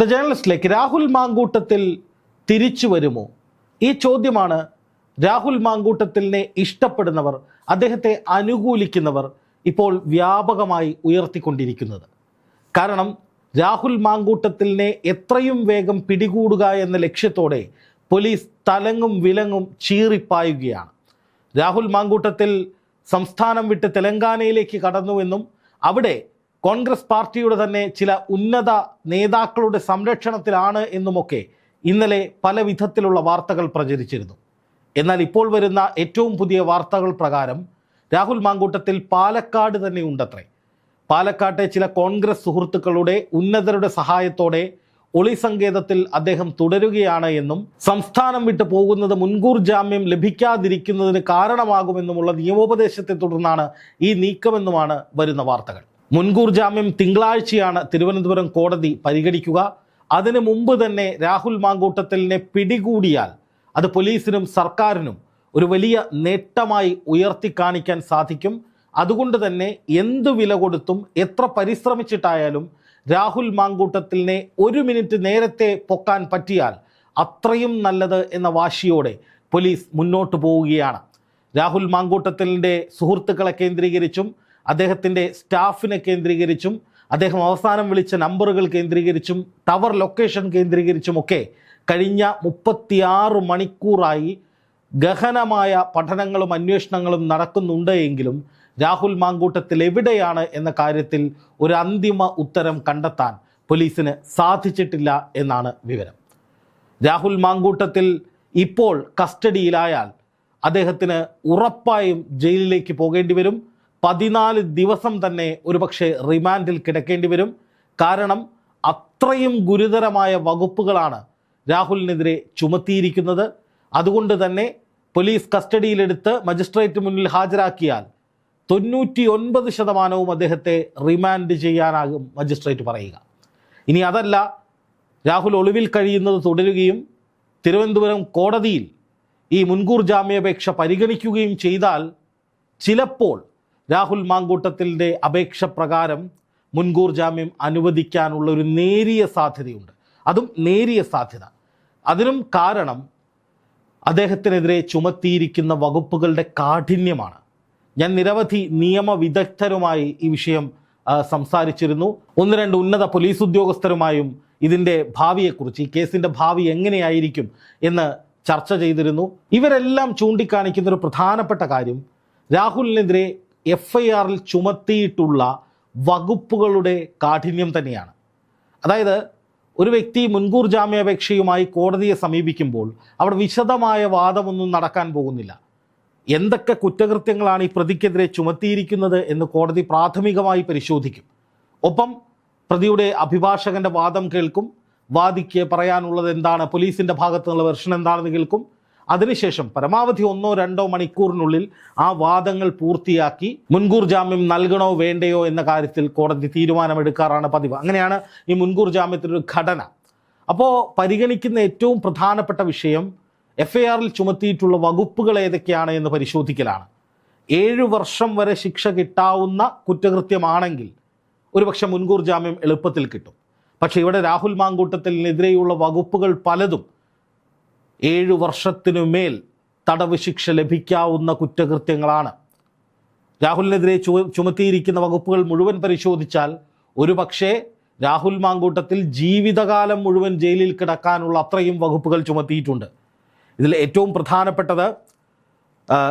The ജേർണലിസ്റ്റിലേക്ക് Rahul Mamkootathil തിരിച്ചു വരുമോ? ഈ ചോദ്യമാണ് രാഹുൽ മാങ്കൂട്ടത്തിലിനെ ഇഷ്ടപ്പെടുന്നവർ അദ്ദേഹത്തെ അനുകൂലിക്കുന്നവർ ഇപ്പോൾ വ്യാപകമായി ഉയർത്തിക്കൊണ്ടിരിക്കുന്നത്. കാരണം രാഹുൽ മാങ്കൂട്ടത്തിലിനെ എത്രയും വേഗം പിടികൂടുക എന്ന ലക്ഷ്യത്തോടെ പോലീസ് തലങ്ങും വിലങ്ങും ചീറിപ്പായുകയാണ്. രാഹുൽ മാങ്കൂട്ടത്തിൽ സംസ്ഥാനം വിട്ട് തെലങ്കാനയിലേക്ക് കടന്നുവെന്നും അവിടെ കോൺഗ്രസ് പാർട്ടിയുടെ തന്നെ ചില ഉന്നത നേതാക്കളുടെ സംരക്ഷണത്തിലാണ് എന്നുമൊക്കെ ഇന്നലെ പല വിധത്തിലുള്ള വാർത്തകൾ പ്രചരിച്ചിരുന്നു. എന്നാൽ ഇപ്പോൾ വരുന്ന ഏറ്റവും പുതിയ വാർത്തകൾ പ്രകാരം രാഹുൽ മാങ്കൂട്ടത്തിൽ പാലക്കാട് തന്നെ ഉണ്ടത്രേ. പാലക്കാട്ടെ ചില കോൺഗ്രസ് സുഹൃത്തുക്കളുടെ ഉന്നതരുടെ സഹായത്തോടെ ഒളി സങ്കേതത്തിൽ അദ്ദേഹം തുടരുകയാണ് എന്നും സംസ്ഥാനം വിട്ടു പോകുന്നത് മുൻകൂർ ജാമ്യം ലഭിക്കാതിരിക്കുന്നതിന് കാരണമാകുമെന്നുമുള്ള നിയമോപദേശത്തെ തുടർന്നാണ് ഈ നീക്കമെന്നുമാണ് വരുന്ന വാർത്തകൾ. മുൻകൂർ ജാമ്യം തിങ്കളാഴ്ചയാണ് തിരുവനന്തപുരം കോടതി പരിഗണിക്കുക. അതിനു മുമ്പ് തന്നെ രാഹുൽ മാങ്കൂട്ടത്തലിനെ പിടികൂടിയാൽ അത് പോലീസിനും സർക്കാരിനും ഒരു വലിയ നേട്ടമായി ഉയർത്തി കാണിക്കാൻ സാധിക്കും. അതുകൊണ്ട് തന്നെ എന്ത് വില കൊടുത്തും എത്ര പരിശ്രമിച്ചിട്ടായാലും രാഹുൽ മാങ്കൂട്ടത്തിലിനെ ഒരു മിനിറ്റ് നേരത്തെ പൊക്കാൻ പറ്റിയാൽ അത്രയും നല്ലത് എന്ന വാശിയോടെ പോലീസ് മുന്നോട്ട് പോവുകയാണ്. രാഹുൽ മാങ്കൂട്ടത്തിലിന്റെ സുഹൃത്തുക്കളെ കേന്ദ്രീകരിച്ചും അദ്ദേഹത്തിന്റെ സ്റ്റാഫിനെ കേന്ദ്രീകരിച്ചും അദ്ദേഹം അവസാനം വിളിച്ച നമ്പറുകൾ കേന്ദ്രീകരിച്ചും ടവർ ലൊക്കേഷൻ കേന്ദ്രീകരിച്ചും ഒക്കെ കഴിഞ്ഞ മുപ്പത്തിയാറ് മണിക്കൂറായി ഗഹനമായ പഠനങ്ങളും അന്വേഷണങ്ങളും നടക്കുന്നുണ്ട് എങ്കിലും രാഹുൽ മാങ്കൂട്ടത്തിൽ എവിടെയാണ് എന്ന കാര്യത്തിൽ ഒരു അന്തിമ ഉത്തരം കണ്ടെത്താൻ പോലീസിന് സാധിച്ചിട്ടില്ല എന്നാണ് വിവരം. രാഹുൽ മാങ്കൂട്ടത്തിൽ ഇപ്പോൾ കസ്റ്റഡിയിലായാൽ അദ്ദേഹത്തിന് ഉറപ്പായും ജയിലിലേക്ക് പോകേണ്ടി വരും. പതിനാല് ദിവസം തന്നെ ഒരുപക്ഷെ റിമാൻഡിൽ കിടക്കേണ്ടി വരും. കാരണം അത്രയും ഗുരുതരമായ വകുപ്പുകളാണ് രാഹുലിനെതിരെ ചുമത്തിയിരിക്കുന്നത്. അതുകൊണ്ട് തന്നെ പോലീസ് കസ്റ്റഡിയിലെടുത്ത് മജിസ്ട്രേറ്റ് മുന്നിൽ ഹാജരാക്കിയാൽ തൊണ്ണൂറ്റി ഒൻപത് ശതമാനവും അദ്ദേഹത്തെ റിമാൻഡ് ചെയ്യാനാകും മജിസ്ട്രേറ്റ് പറയുക. ഇനി അതല്ല രാഹുൽ ഒളിവിൽ കഴിയുന്നത് തുടരുകയും തിരുവനന്തപുരം കോടതിയിൽ ഈ മുൻകൂർ ജാമ്യാപേക്ഷ പരിഗണിക്കുകയും ചെയ്താൽ ചിലപ്പോൾ രാഹുൽ മാങ്കൂട്ടത്തിന്റെ അപേക്ഷ പ്രകാരം മുൻകൂർ ജാമ്യം അനുവദിക്കാനുള്ള ഒരു നേരിയ സാധ്യതയുണ്ട്. അതും നേരിയ സാധ്യത. അതിനും കാരണം അദ്ദേഹത്തിനെതിരെ ചുമത്തിയിരിക്കുന്ന വകുപ്പുകളുടെ കാഠിന്യമാണ്. ഞാൻ നിരവധി നിയമവിദഗ്ധരുമായി ഈ വിഷയം സംസാരിച്ചിരുന്നു. ഒന്ന് രണ്ട് ഉന്നത പോലീസ് ഉദ്യോഗസ്ഥരുമായും ഇതിന്റെ ഭാവിയെക്കുറിച്ച് ഈ കേസിന്റെ ഭാവി എങ്ങനെയായിരിക്കും എന്ന് ചർച്ച ചെയ്തിരുന്നു. ഇവരെല്ലാം ചൂണ്ടിക്കാണിക്കുന്ന ഒരു പ്രധാനപ്പെട്ട കാര്യം രാഹുലിനെതിരെ എഫ് ഐ ആറിൽ ചുമത്തിയിട്ടുള്ള വകുപ്പുകളുടെ കാഠിന്യം തന്നെയാണ്. അതായത് ഒരു വ്യക്തി മുൻകൂർ ജാമ്യാപേക്ഷയുമായി കോടതിയെ സമീപിക്കുമ്പോൾ അവിടെ വിശദമായ വാദമൊന്നും നടക്കാൻ പോകുന്നില്ല. എന്തൊക്കെ കുറ്റകൃത്യങ്ങളാണ് ഈ പ്രതിക്കെതിരെ ചുമത്തിയിരിക്കുന്നത് എന്ന് കോടതി പ്രാഥമികമായി പരിശോധിക്കും. ഒപ്പം പ്രതിയുടെ അഭിഭാഷകന്റെ വാദം കേൾക്കും. വാദിക്ക് പറയാനുള്ളത് എന്താണ്? പോലീസിന്റെ ഭാഗത്തുനിന്നുള്ള വെർഷൻ എന്താണെന്ന് കേൾക്കും. അതിനുശേഷം പരമാവധി ഒന്നോ രണ്ടോ മണിക്കൂറിനുള്ളിൽ ആ വാദങ്ങൾ പൂർത്തിയാക്കി മുൻകൂർ ജാമ്യം നൽകണോ വേണ്ടയോ എന്ന കാര്യത്തിൽ കോടതി തീരുമാനമെടുക്കാറാണ് പതിവ്. അങ്ങനെയാണ് ഈ മുൻകൂർ ജാമ്യത്തിനൊരു ഘടന. അപ്പോൾ പരിഗണിക്കുന്ന ഏറ്റവും പ്രധാനപ്പെട്ട വിഷയം എഫ് ഐ ആറിൽ ചുമത്തിയിട്ടുള്ള വകുപ്പുകൾ ഏതൊക്കെയാണ് എന്ന് പരിശോധിക്കലാണ്. ഏഴു വർഷം വരെ ശിക്ഷ കിട്ടാവുന്ന കുറ്റകൃത്യമാണെങ്കിൽ ഒരുപക്ഷെ മുൻകൂർ ജാമ്യം എളുപ്പത്തിൽ കിട്ടും. പക്ഷേ ഇവിടെ രാഹുൽ മാങ്കൂട്ടത്തിനെതിരെയുള്ള വകുപ്പുകൾ പലതും ഏഴു വർഷത്തിനു മേൽ തടവ് ശിക്ഷ ലഭിക്കാവുന്ന കുറ്റകൃത്യങ്ങളാണ്. രാഹുലിനെതിരെ ചു ചുമത്തിയിരിക്കുന്ന വകുപ്പുകൾ മുഴുവൻ പരിശോധിച്ചാൽ ഒരു പക്ഷേ രാഹുൽ മാങ്കൂട്ടത്തിൽ ജീവിതകാലം മുഴുവൻ ജയിലിൽ കിടക്കാനുള്ള അത്രയും വകുപ്പുകൾ ചുമത്തിയിട്ടുണ്ട്. ഇതിൽ ഏറ്റവും പ്രധാനപ്പെട്ടത്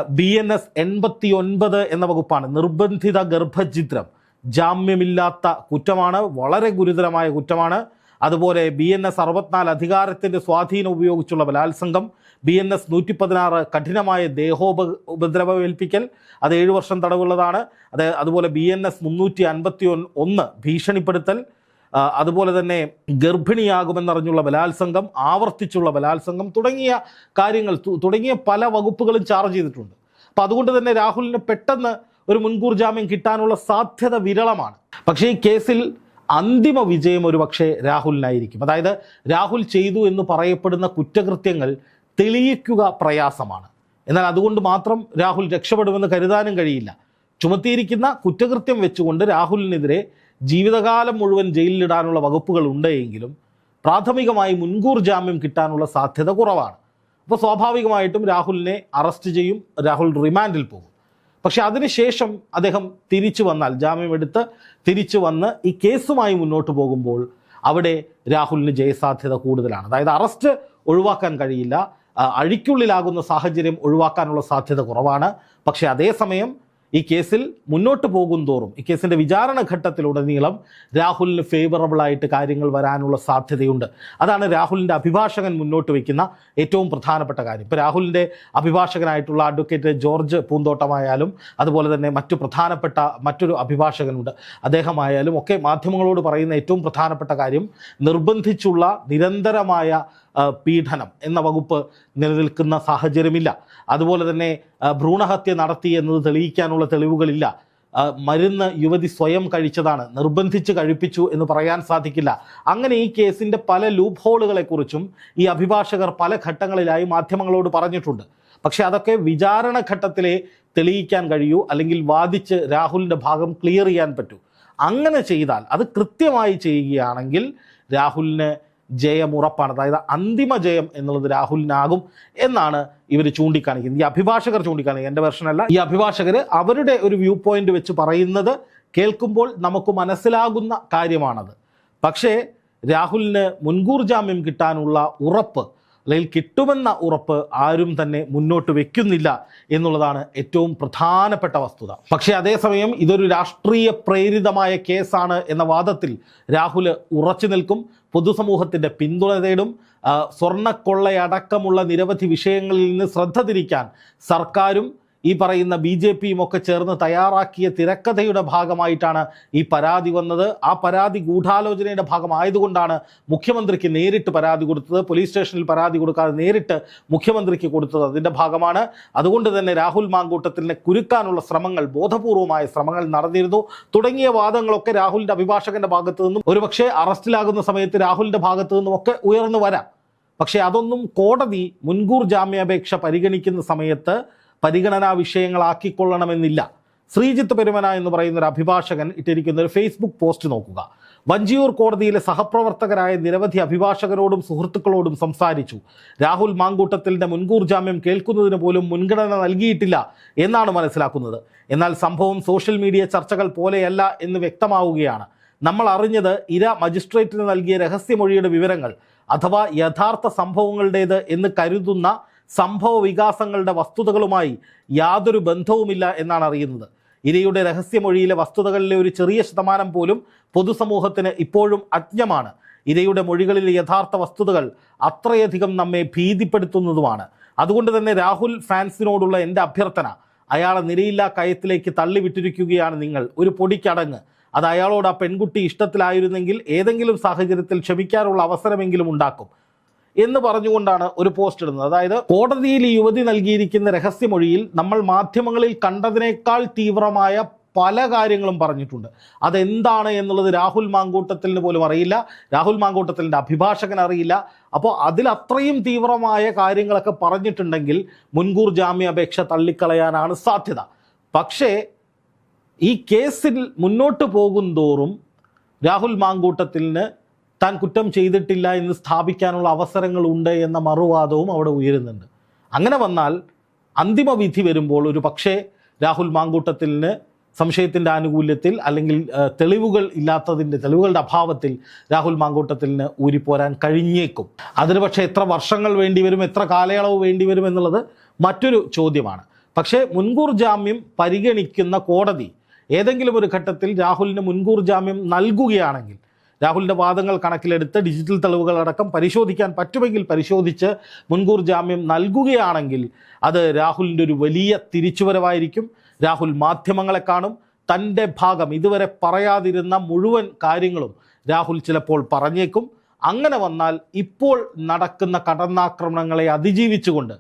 ബി എൻ എസ് എൺപത്തി ഒൻപത് എന്ന വകുപ്പാണ്. നിർബന്ധിത ഗർഭഛിദ്രം ജാമ്യമില്ലാത്ത കുറ്റമാണ് വളരെ ഗുരുതരമായ കുറ്റമാണ്. അതുപോലെ ബി എൻ എസ് അറുപത്തിനാല് അധികാരത്തിന്റെ സ്വാധീനം ഉപയോഗിച്ചുള്ള ബലാത്സംഗം ബി എൻ എസ് നൂറ്റി പതിനാറ് കഠിനമായ ദേഹോപ ഉപദ്രവമേൽപ്പിക്കൽ അത് ഏഴ് വർഷം തടവുള്ളതാണ്. അത് അതുപോലെ ബി എൻ എസ് മുന്നൂറ്റി അൻപത്തി ഒന്ന് ഭീഷണിപ്പെടുത്തൽ അതുപോലെ തന്നെ ഗർഭിണിയാകുമെന്നറിഞ്ഞുള്ള ബലാത്സംഗം ആവർത്തിച്ചുള്ള ബലാത്സംഗം തുടങ്ങിയ കാര്യങ്ങൾ തുടങ്ങിയ പല വകുപ്പുകളും ചാർജ് ചെയ്തിട്ടുണ്ട്. അപ്പം അതുകൊണ്ട് തന്നെ രാഹുലിന് പെട്ടെന്ന് ഒരു മുൻകൂർ ജാമ്യം കിട്ടാനുള്ള സാധ്യത വിരളമാണ്. പക്ഷേ ഈ കേസിൽ അന്തിമ വിജയം ഒരു പക്ഷേ രാഹുലിനായിരിക്കും. അതായത് രാഹുൽ ചെയ്തു എന്ന് പറയപ്പെടുന്ന കുറ്റകൃത്യങ്ങൾ തെളിയിക്കുക പ്രയാസമാണ്. എന്നാൽ അതുകൊണ്ട് മാത്രം രാഹുൽ രക്ഷപ്പെടുമെന്ന് കരുതാനും കഴിയില്ല. ചുമത്തിയിരിക്കുന്ന കുറ്റകൃത്യം വെച്ചുകൊണ്ട് രാഹുലിനെതിരെ ജീവിതകാലം മുഴുവൻ ജയിലിലിടാനുള്ള വകുപ്പുകൾ ഉണ്ടെങ്കിലും പ്രാഥമികമായി മുൻകൂർ ജാമ്യം കിട്ടാനുള്ള സാധ്യത കുറവാണ്. അപ്പോൾ സ്വാഭാവികമായിട്ടും രാഹുലിനെ അറസ്റ്റ് ചെയ്യും രാഹുൽ റിമാൻഡിൽ പോകും. പക്ഷെ അതിനുശേഷം അദ്ദേഹം തിരിച്ചു വന്നാൽ ജാമ്യമെടുത്ത് തിരിച്ചു വന്ന് ഈ കേസുമായി മുന്നോട്ട് പോകുമ്പോൾ അവിടെ രാഹുലിന് ജയസാധ്യത കൂടുതലാണ്. അതായത് അറസ്റ്റ് ഒഴിവാക്കാൻ കഴിയില്ല. അഴിക്കുള്ളിലാകുന്ന സാഹചര്യം ഒഴിവാക്കാനുള്ള സാധ്യത കുറവാണ്. പക്ഷേ അതേസമയം ഈ കേസിൽ മുന്നോട്ട് പോകും തോറും ഈ കേസിന്റെ വിചാരണ ഘട്ടത്തിലുടനീളം രാഹുലിന് ഫേവറബിളായിട്ട് കാര്യങ്ങൾ വരാനുള്ള സാധ്യതയുണ്ട്. അതാണ് രാഹുലിന്റെ അഭിഭാഷകൻ മുന്നോട്ട് വയ്ക്കുന്ന ഏറ്റവും പ്രധാനപ്പെട്ട കാര്യം. ഇപ്പോൾ രാഹുലിന്റെ അഭിഭാഷകനായിട്ടുള്ള അഡ്വക്കേറ്റ് ജോർജ് പൂന്തോട്ടമായാലും അതുപോലെ തന്നെ മറ്റു പ്രധാനപ്പെട്ട മറ്റൊരു അഭിഭാഷകനുണ്ട്. അദ്ദേഹമായാലും ഒക്കെ മാധ്യമങ്ങളോട് പറയുന്ന ഏറ്റവും പ്രധാനപ്പെട്ട കാര്യം നിർബന്ധിച്ചുള്ള നിരന്തരമായ പീഡനം എന്ന വകുപ്പ് നിലനിൽക്കുന്ന സാഹചര്യമില്ല. അതുപോലെ തന്നെ ഭ്രൂണഹത്യ നടത്തി എന്നത് തെളിയിക്കാനുള്ള തെളിവുകളില്ല. മരുന്ന് യുവതി സ്വയം കഴിച്ചതാണ് നിർബന്ധിച്ച് കഴിപ്പിച്ചു എന്ന് പറയാൻ സാധിക്കില്ല. അങ്ങനെ ഈ കേസിന്റെ പല ലൂപ്പ് ഹോളുകളെക്കുറിച്ചും ഈ അഭിഭാഷകർ പല ഘട്ടങ്ങളിലായി മാധ്യമങ്ങളോട് പറഞ്ഞിട്ടുണ്ട്. പക്ഷേ അതൊക്കെ വിചാരണ ഘട്ടത്തിലെ തെളിയിക്കാൻ കഴിയൂ അല്ലെങ്കിൽ വാദിച്ച് രാഹുലിന്റെ ഭാഗം ക്ലിയർ ചെയ്യാൻ പറ്റൂ. അങ്ങനെ ചെയ്താൽ അത് കൃത്യമായി ചെയ്യുകയാണെങ്കിൽ രാഹുലിന് ജയം ഉറപ്പാണ്. അതായത് അന്തിമ ജയം എന്നുള്ളത് രാഹുലിനാകും എന്നാണ് ഇവർ ചൂണ്ടിക്കാണിക്കുന്നത്. ഈ അഭിഭാഷകർ ചൂണ്ടിക്കാണിക്കുന്നത്. എന്റെ വെർഷനല്ല ഈ അഭിഭാഷകർ അവരുടെ ഒരു വ്യൂ പോയിന്റ് വെച്ച് പറയുന്നത് കേൾക്കുമ്പോൾ നമുക്ക് മനസ്സിലാകുന്ന കാര്യമാണത്. പക്ഷേ രാഹുലിന് മുൻകൂർ ജാമ്യം കിട്ടാനുള്ള ഉറപ്പ് അല്ലെങ്കിൽ കിട്ടുമെന്ന ഉറപ്പ് ആരും തന്നെ മുന്നോട്ട് വെക്കുന്നില്ല എന്നുള്ളതാണ് ഏറ്റവും പ്രധാനപ്പെട്ട വസ്തുത. പക്ഷേ അതേസമയം ഇതൊരു രാഷ്ട്രീയ പ്രേരിതമായ കേസാണ് എന്ന വാദത്തിൽ രാഹുൽ ഉറച്ചു നിൽക്കും. പൊതുസമൂഹത്തിന്റെ പിന്തുണ തേടും സ്വർണക്കൊള്ളയടക്കമുള്ള നിരവധി വിഷയങ്ങളിൽ നിന്ന് ശ്രദ്ധ തിരിക്കാൻ സർക്കാരും ഈ പറയുന്ന ബി ജെ പിയും ഒക്കെ ചേർന്ന് തയ്യാറാക്കിയ തിരക്കഥയുടെ ഭാഗമായിട്ടാണ് ഈ പരാതി വന്നത്. ആ പരാതി ഗൂഢാലോചനയുടെ ഭാഗമായതുകൊണ്ടാണ് മുഖ്യമന്ത്രിക്ക് നേരിട്ട് പരാതി കൊടുത്തത്. പോലീസ് സ്റ്റേഷനിൽ പരാതി കൊടുക്കാതെ നേരിട്ട് മുഖ്യമന്ത്രിക്ക് കൊടുത്തത് അതിന്റെ ഭാഗമാണ്. അതുകൊണ്ട് തന്നെ രാഹുൽ മാങ്കൂട്ടത്തിനെ കുരുക്കാനുള്ള ശ്രമങ്ങൾ ബോധപൂർവമായ ശ്രമങ്ങൾ നടന്നിരുന്നു. തുടങ്ങിയ വാദങ്ങളൊക്കെ രാഹുലിന്റെ അഭിഭാഷകന്റെ ഭാഗത്തു നിന്നും ഒരുപക്ഷെ അറസ്റ്റിലാകുന്ന സമയത്ത് രാഹുലിന്റെ ഭാഗത്തു നിന്നും ഒക്കെ ഉയർന്നു വരാം. പക്ഷേ അതൊന്നും കോടതി മുൻകൂർ ജാമ്യാപേക്ഷ പരിഗണിക്കുന്ന സമയത്ത് പരിഗണനാ വിഷയങ്ങളാക്കിക്കൊള്ളണമെന്നില്ല. ശ്രീജിത്ത് പെരുമന എന്ന് പറയുന്ന ഒരു അഭിഭാഷകൻ ഇട്ടിരിക്കുന്ന ഒരു ഫേസ്ബുക്ക് പോസ്റ്റ് നോക്കുക. വഞ്ചിയൂർ കോടതിയിലെ സഹപ്രവർത്തകരായ നിരവധി അഭിഭാഷകരോടും സുഹൃത്തുക്കളോടും സംസാരിച്ചു. രാഹുൽ മാങ്കൂട്ടത്തിലിന്റെ മുൻകൂർ ജാമ്യം കേൾക്കുന്നതിന് പോലും മുൻഗണന നൽകിയിട്ടില്ല എന്നാണ് മനസ്സിലാക്കുന്നത്. എന്നാൽ സംഭവം സോഷ്യൽ മീഡിയ ചർച്ചകൾ പോലെയല്ല എന്ന് വ്യക്തമാവുകയാണ്. നമ്മൾ അറിഞ്ഞത് ഇര മജിസ്ട്രേറ്റിന് നൽകിയ രഹസ്യമൊഴിയുടെ വിവരങ്ങൾ അഥവാ യഥാർത്ഥ സംഭവങ്ങളുടേത് എന്ന് കരുതുന്ന സംഭവ വികാസങ്ങളുടെ വസ്തുതകളുമായി യാതൊരു ബന്ധവുമില്ല എന്നാണ് അറിയുന്നത്. ഇരയുടെ രഹസ്യമൊഴിയിലെ വസ്തുതകളിലെ ഒരു ചെറിയ ശതമാനം പോലും പൊതുസമൂഹത്തിന് ഇപ്പോഴും അജ്ഞമാണ്. ഇരയുടെ മൊഴികളിലെ യഥാർത്ഥ വസ്തുതകൾ അത്രയധികം നമ്മെ ഭീതിപ്പെടുത്തുന്നതുമാണ്. അതുകൊണ്ട് തന്നെ രാഹുൽ ഫാൻസിനോടുള്ള എന്റെ അഭ്യർത്ഥന അയാളെ നിരയില്ലാ കയത്തിലേക്ക് തള്ളിവിട്ടിരിക്കുകയാണ് നിങ്ങൾ. ഒരു പൊടിക്കടങ്ങ്. അത് അയാളോട് ആ പെൺകുട്ടി ഇഷ്ടത്തിലായിരുന്നെങ്കിൽ ഏതെങ്കിലും സാഹചര്യത്തിൽ ക്ഷമിക്കാനുള്ള അവസരമെങ്കിലും ഉണ്ടാക്കും. എന്ന് പറഞ്ഞുകൊണ്ടാണ് ഒരു പോസ്റ്റ് ഇടുന്നത്. അതായത് കോടതിയിൽ യുവതി നൽകിയിരിക്കുന്ന രഹസ്യമൊഴിയിൽ നമ്മൾ മാധ്യമങ്ങളിൽ കണ്ടതിനേക്കാൾ തീവ്രമായ പല കാര്യങ്ങളും പറഞ്ഞിട്ടുണ്ട്. അതെന്താണ് എന്നുള്ളത് രാഹുൽ മാങ്കൂട്ടത്തിന് പോലും അറിയില്ല. രാഹുൽ മാങ്കൂട്ടത്തിന്റെ അഭിഭാഷകൻ അറിയില്ല. അപ്പോൾ അതിലത്രയും തീവ്രമായ കാര്യങ്ങളൊക്കെ പറഞ്ഞിട്ടുണ്ടെങ്കിൽ മുൻകൂർ ജാമ്യാപേക്ഷ തള്ളിക്കളയാനാണ് സാധ്യത. പക്ഷേ ഈ കേസിൽ മുന്നോട്ട് പോകുന്തോറും രാഹുൽ മാങ്കൂട്ടത്തിന് താൻ കുറ്റം ചെയ്തിട്ടില്ല എന്ന് സ്ഥാപിക്കാനുള്ള അവസരങ്ങളുണ്ട് എന്ന മറുവാദവും അവിടെ ഉയരുന്നുണ്ട്. അങ്ങനെ വന്നാൽ അന്തിമ വിധി വരുമ്പോൾ ഒരു പക്ഷേ രാഹുൽ മാങ്കൂട്ടത്തിന് സംശയത്തിന്റെ ആനുകൂല്യത്തിൽ അല്ലെങ്കിൽ തെളിവുകൾ ഇല്ലാത്തതിന്റെ തെളിവുകളുടെ അഭാവത്തിൽ രാഹുൽ മാങ്കൂട്ടത്തിന് ഊരിപ്പോരാൻ കഴിഞ്ഞേക്കും. അതിന് പക്ഷേ എത്ര വർഷങ്ങൾ വേണ്ടിവരും എത്ര കാലയളവ് വേണ്ടിവരും എന്നുള്ളത് മറ്റൊരു ചോദ്യമാണ്. പക്ഷേ മുൻകൂർ ജാമ്യം പരിഗണിക്കുന്ന കോടതി ഏതെങ്കിലും ഒരു ഘട്ടത്തിൽ രാഹുലിന് മുൻകൂർ ജാമ്യം നൽകുകയാണെങ്കിൽ രാഹുലിന്റെ വാദങ്ങൾ കണക്കിലെടുത്ത് ഡിജിറ്റൽ തെളിവുകളടക്കം പരിശോധിക്കാൻ പറ്റുമെങ്കിൽ പരിശോധിച്ച് മുൻകൂർ ജാമ്യം നൽകുകയാണെങ്കിൽ അത് രാഹുലിന്റെ ഒരു വലിയ തിരിച്ചുവരവായിരിക്കും. രാഹുൽ മാധ്യമങ്ങളെ കാണും. തന്റെ ഭാഗം ഇതുവരെ പറയാതിരുന്ന മുഴുവൻ കാര്യങ്ങളും രാഹുൽ ചിലപ്പോൾ പറഞ്ഞേക്കും. അങ്ങനെ വന്നാൽ ഇപ്പോൾ നടക്കുന്ന കടന്നാക്രമണങ്ങളെ അതിജീവിച്ചുകൊണ്ട്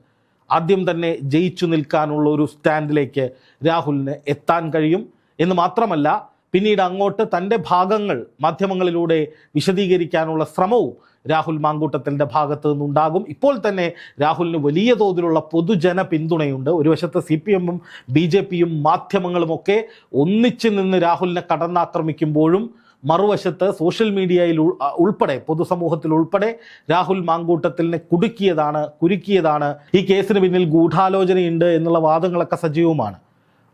ആദ്യം തന്നെ ജയിച്ചു നിൽക്കാനുള്ള ഒരു സ്റ്റാൻഡിലേക്ക് രാഹുലിന് എത്താൻ കഴിയും. എന്ന് മാത്രമല്ല പിന്നീട് അങ്ങോട്ട് തന്റെ ഭാഗങ്ങൾ മാധ്യമങ്ങളിലൂടെ വിശദീകരിക്കാനുള്ള ശ്രമവും രാഹുൽ മാങ്കൂട്ടത്തിന്റെ ഭാഗത്ത് നിന്നുണ്ടാകും. ഇപ്പോൾ തന്നെ രാഹുലിന് വലിയ തോതിലുള്ള പൊതുജന പിന്തുണയുണ്ട്. ഒരു വശത്ത് സി പി എമ്മും ബി ജെ പിയും മാധ്യമങ്ങളുമൊക്കെ ഒന്നിച്ചു നിന്ന് രാഹുലിനെ കടന്നാക്രമിക്കുമ്പോഴും മറുവശത്ത് സോഷ്യൽ മീഡിയയിൽ ഉൾപ്പെടെ പൊതുസമൂഹത്തിൽ ഉൾപ്പെടെ രാഹുൽ മാങ്കൂട്ടത്തിലിനെ കുടുക്കിയതാണ് കുരുക്കിയതാണ്. ഈ കേസിന് പിന്നിൽ ഗൂഢാലോചനയുണ്ട് എന്നുള്ള വാദങ്ങളൊക്കെ സജീവമാണ്.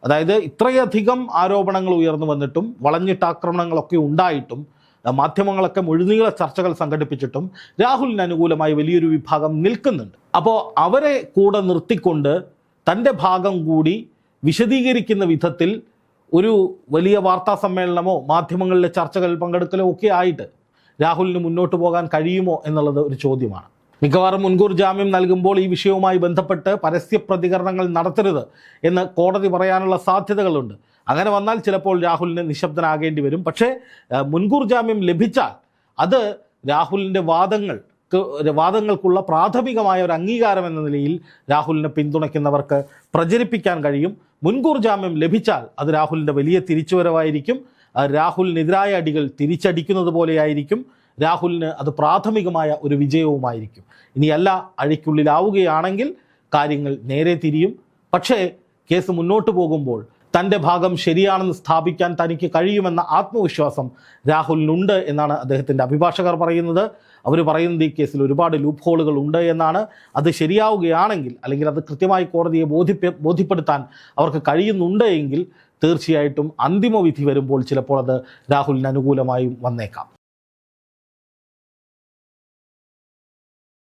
അതായത് ഇത്രയധികം ആരോപണങ്ങൾ ഉയർന്നു വന്നിട്ടും വളഞ്ഞിട്ടാക്രമണങ്ങളൊക്കെ ഉണ്ടായിട്ടും മാധ്യമങ്ങളൊക്കെ മുഴുനീള ചർച്ചകൾ സംഘടിപ്പിച്ചിട്ടും രാഹുലിന് അനുകൂലമായി വലിയൊരു വിഭാഗം നിൽക്കുന്നുണ്ട്. അപ്പോൾ അവരെ കൂടെ നിർത്തിക്കൊണ്ട് തന്റെ ഭാഗം കൂടി വിശദീകരിക്കുന്ന വിധത്തിൽ ഒരു വലിയ വാർത്താ സമ്മേളനമോ മാധ്യമങ്ങളിലെ ചർച്ചകളിൽ പങ്കെടുക്കലോ ഒക്കെ ആയിട്ട് രാഹുലിന് മുന്നോട്ട് പോകാൻ കഴിയുമോ എന്നുള്ളത് ഒരു ചോദ്യമാണ്. മിക്കവാറും മുൻകൂർ ജാമ്യം നൽകുമ്പോൾ ഈ വിഷയവുമായി ബന്ധപ്പെട്ട് പരസ്യ പ്രതികരണങ്ങൾ നടത്തരുത് എന്ന് കോടതി പറയാനുള്ള സാധ്യതകളുണ്ട്. അങ്ങനെ വന്നാൽ ചിലപ്പോൾ രാഹുലിന് നിശബ്ദനാകേണ്ടി വരും. പക്ഷേ മുൻകൂർ ജാമ്യം ലഭിച്ചാൽ അത് രാഹുലിന്റെ വാദങ്ങൾ വാദങ്ങൾക്കുള്ള പ്രാഥമികമായ ഒരു അംഗീകാരം എന്ന നിലയിൽ രാഹുലിനെ പിന്തുണയ്ക്കുന്നവർക്ക് പ്രചരിപ്പിക്കാൻ കഴിയും. മുൻകൂർ ജാമ്യം ലഭിച്ചാൽ അത് രാഹുലിന്റെ വലിയ തിരിച്ചുവരവായിരിക്കും. രാഹുലിനെതിരായ അടികൾ തിരിച്ചടിക്കുന്നത് പോലെയായിരിക്കും. രാഹുലിന് അത് പ്രാഥമികമായ ഒരു വിജയവുമായിരിക്കും. ഇനിയല്ല അഴിക്കുള്ളിലാവുകയാണെങ്കിൽ കാര്യങ്ങൾ നേരെ തിരിയും. പക്ഷേ കേസ് മുന്നോട്ട് പോകുമ്പോൾ തന്റെ ഭാഗം ശരിയാണെന്ന് സ്ഥാപിക്കാൻ തനിക്ക് കഴിയുമെന്ന ആത്മവിശ്വാസം രാഹുലിനുണ്ട് എന്നാണ് അദ്ദേഹത്തിന്റെ അഭിഭാഷകർ പറയുന്നത്. അവർ പറയുന്നത് ഈ കേസിൽ ഒരുപാട് ലൂപ്പ് ഹോളുകൾ ഉണ്ട് എന്നാണ്. അത് ശരിയാവുകയാണെങ്കിൽ അല്ലെങ്കിൽ അത് കൃത്യമായി കോടതിയെ ബോധ്യപ്പെ ബോധ്യപ്പെടുത്താൻ അവർക്ക് കഴിയുന്നുണ്ട് എങ്കിൽ തീർച്ചയായിട്ടും അന്തിമ വിധി വരുമ്പോൾ ചിലപ്പോൾ അത് രാഹുലിന് അനുകൂലമായും വന്നേക്കാം.